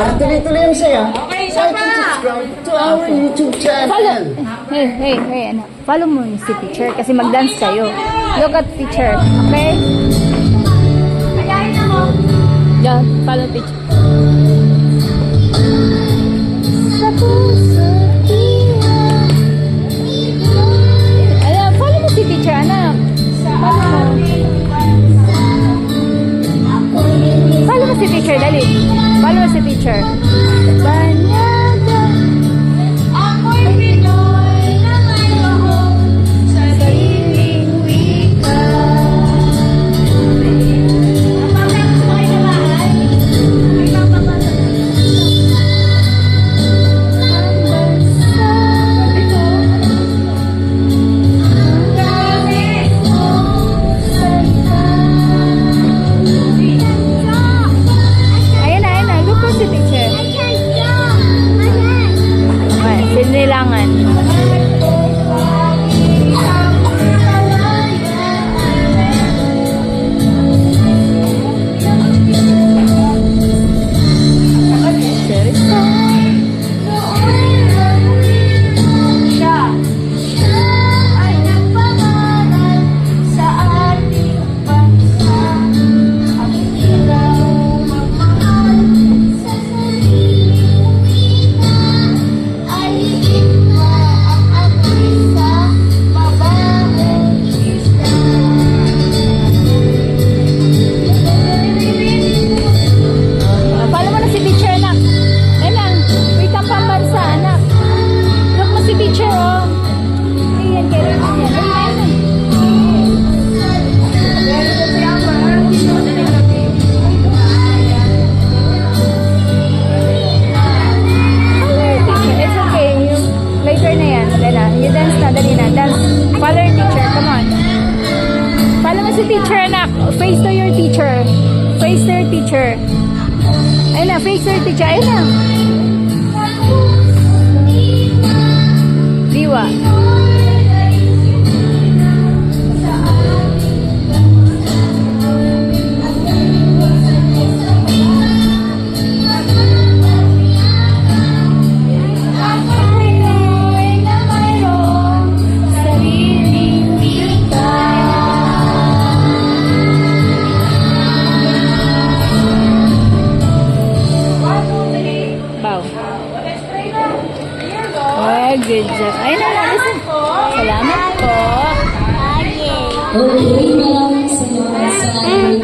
Para tuloy-tuloy ang saya. Okay, isa pa. subscribe to our YouTube Follow. channel. Hey, hey, hey, ano. Follow mo si teacher kasi mag-dance kayo. Look at teacher, okay? Yeah, follow teacher. Sa puso, Alam, follow mo si teacher, anak. Follow mo. Follow mo si teacher, dali. Follow teacher, anak. Face to your teacher. Face to your teacher. Ayun na. Face to your teacher. Ayun na. good job. Ay, nalalis na. Salamat po. Okay, maraming salamat sa mm.